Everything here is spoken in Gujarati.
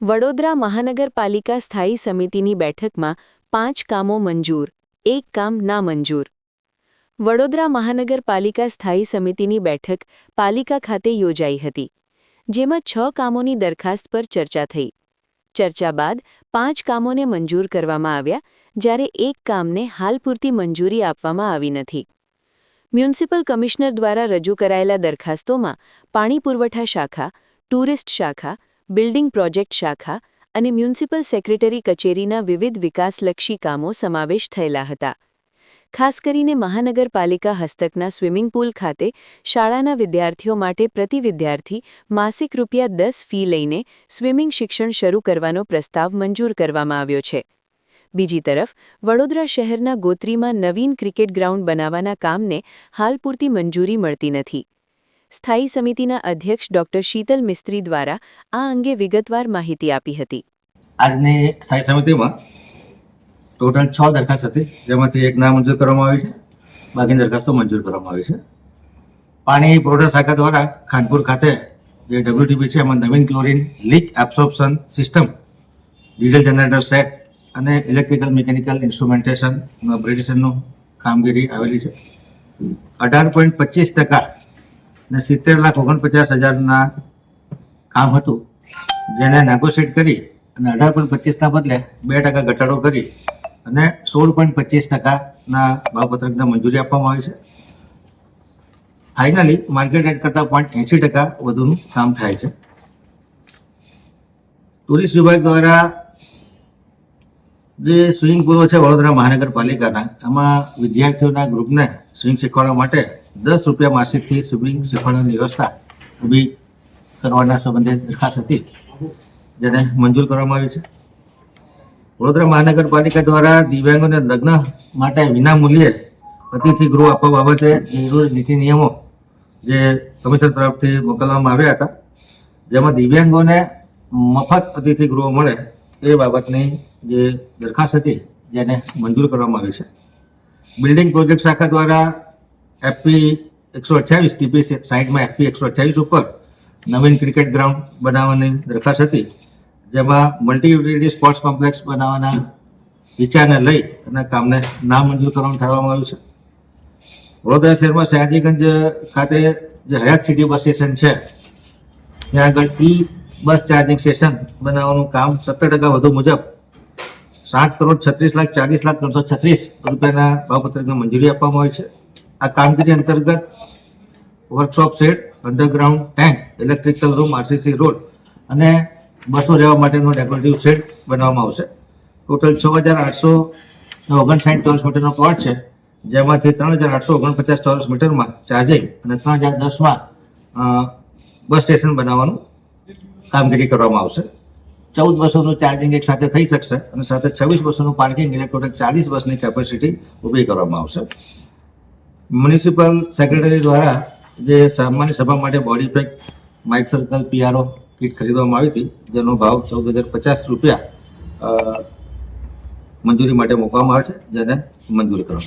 વડોદરા મહાનગરપાલિકા સ્થાયી સમિતિની બેઠકમાં પાંચ કામો મંજૂર, એક કામ નામંજૂર. વડોદરા મહાનગરપાલિકા સ્થાયી સમિતિની બેઠક પાલિકા ખાતે યોજાઈ હતી, જેમાં છ કામોની દરખાસ્ત પર ચર્ચા થઈ. ચર્ચા બાદ પાંચ કામોને મંજૂર કરવામાં આવ્યા, જ્યારે એક કામને હાલ પૂરતી મંજૂરી આપવામાં આવી નથી. મ્યુનિસિપલ કમિશનર દ્વારા રજૂ કરાયેલા દરખાસ્તોમાં પાણી પુરવઠા શાખા, ટુરિસ્ટ શાખા બિલ્ડિંગ પ્રોજેક્ટ શાખા અને મ્યુનિસિપલ સેક્રેટરી કચેરીના વિવિધ વિકાસલક્ષી કામો સમાવેશ થયેલા હતા. ખાસ કરીને મહાનગરપાલિકા હસ્તકના સ્વિમિંગ પૂલ ખાતે શાળાના વિદ્યાર્થીઓ માટે પ્રતિ વિદ્યાર્થી માસિક રૂપિયા દસ ફી લઈને સ્વિમિંગ શિક્ષણ શરૂ કરવાનો પ્રસ્તાવ મંજૂર કરવામાં આવ્યો છે. બીજી તરફ, વડોદરા શહેરના ગોત્રીમાં નવીન ક્રિકેટ ગ્રાઉન્ડ બનાવવાના કામને હાલ પૂરતી મંજૂરી મળતી નથી. સ્થાયી સમિતિના અધ્યક્ષ ડોક્ટર શીતલ મિસ્ત્રી દ્વારા આ અંગે વિગતવાર માહિતી આપી હતી. આજની સ્થાયી સમિતિમાં ટોટલ છ દરખાસ્ત હતી, જેમાંથી એક ના મંજૂર કરવામાં આવી છે, બાકીની દરખાસ્તો મંજૂર કરવામાં આવી છે. પાણી પુરવઠા શાખા દ્વારા ખાનપુર ખાતે જે ડબ્લ્યુટીપી છે, એમાં નવીન chlorine leak absorption system, diesel generator set અને ઇલેક્ટ્રિકલ મિકેનિકલ ઇન્સ્ટ્રુમેન્ટેશન બ્રિટિશનનું કામગીરી આવેલી છે. અઢાર પોઈન્ટ પચીસ ટકા ને સિત્તેર લાખ ઓગણપચાસ હજારના કામ હતું. જેને નેગોશિએટ કરી અને અઢાર પોઈન્ટ પચીસના બદલે બે ટકા ઘટાડો કરી અને સોળ પોઈન્ટ પચીસ ટકાના ભાવપત્રકને મંજૂરી આપવામાં આવી છે. ફાઇનલી માર્કેટ રેટ કરતાં પોઈન્ટ એંસી ટકા વધુનું કામ થાય છે. ટુરિસ્ટ વિભાગ દ્વારા જે સ્વિમિંગ પુલો છે વડોદરા મહાનગરપાલિકાના, એમાં વિદ્યાર્થીઓના ગ્રુપને સ્વિમિંગ શીખવાડવા માટે દસ રૂપિયા માસિકથી સ્વિમિંગ શીખવાડવાની વ્યવસ્થા ઊભી કરવાના સંબંધે દરખાસ્ત હતી, જેને મંજૂર કરવામાં આવી છે. વડોદરા મહાનગરપાલિકા દ્વારા દિવ્યાંગોને લગ્ન માટે વિનામૂલ્યે અતિથિ ગૃહ આપવા બાબતે જરૂરી નીતિ નિયમો જે કમિશન તરફથી મોકલવામાં આવ્યા હતા, જેમાં દિવ્યાંગોને મફત અતિથિ ગૃહ મળે એ બાબતની જે દરખાસ્ત હતી, જેને મંજૂર કરવામાં આવી છે. બિલ્ડિંગ પ્રોજેક્ટ શાખા દ્વારા એફપી એકસો અઠ્યાવીસ ટીપી સાઇટમાં એફપી એકસો અઠ્યાવીસ ઉપર નવીન ક્રિકેટ ગ્રાઉન્ડ બનાવવાની દરખાસ્ત હતી. જેમાં મલ્ટી સ્પોર્ટ્સ કોમ્પ્લેક્સ બનાવવાના વિચારને લઈ અને કામને નામંજૂર કરવાનું થવામાં આવ્યું છે. વડોદરા શહેરમાં સયાજીગંજ ખાતે જે હયાત સિટી બસ સ્ટેશન છે, ત્યાં આગળ ઈ બસ ચાર્જિંગ સ્ટેશન બનાવવાનું કામ સત્તર ટકા વધુ મુજબ સાત કરોડ છત્રીસ લાખ ચાલીસ લાખ ત્રણસો છત્રીસ રૂપિયાના ભાવપત્રકને મંજૂરી આપવામાં આવી છે. આ કામગીરી અંતર્ગત workshop set underground tank electrical room RCC road અને બસો રહેવા માટેનો ડેકોરેટિવ સેટ બનાવવામાં આવશે. ટોટલ છ હજાર આઠસો ઓગણસાઠ ચોરસ મીટરનો પ્લોટ છે, જેમાંથી ત્રણ હજાર આઠસો ઓગણપચાસ ચોરસ મીટરમાં ચાર્જિંગ અને ત્રણ હજાર દસમાં બસ સ્ટેશન બનાવવાનું કામગીરી કરવામાં આવશે. ચૌદ બસોનું ચાર્જિંગ એક સાથે થઈ શકશે અને સાથે છવ્વીસ બસોનું પાર્કિંગ એટલે ટોટલ ચાલીસ બસની કેપેસિટી ઊભી કરવામાં આવશે. મ્યુનિસિપલ સેક્રેટરી દ્વારા જે સામાન્ય સભા માટે body pack mic circle PRO kit ખરીદવામાં આવી હતી, જેનો ભાવ ચૌદ હજાર પચાસ રૂપિયા મંજૂરી માટે મૂકવામાં આવે છે, જેને મંજૂર કરવામાં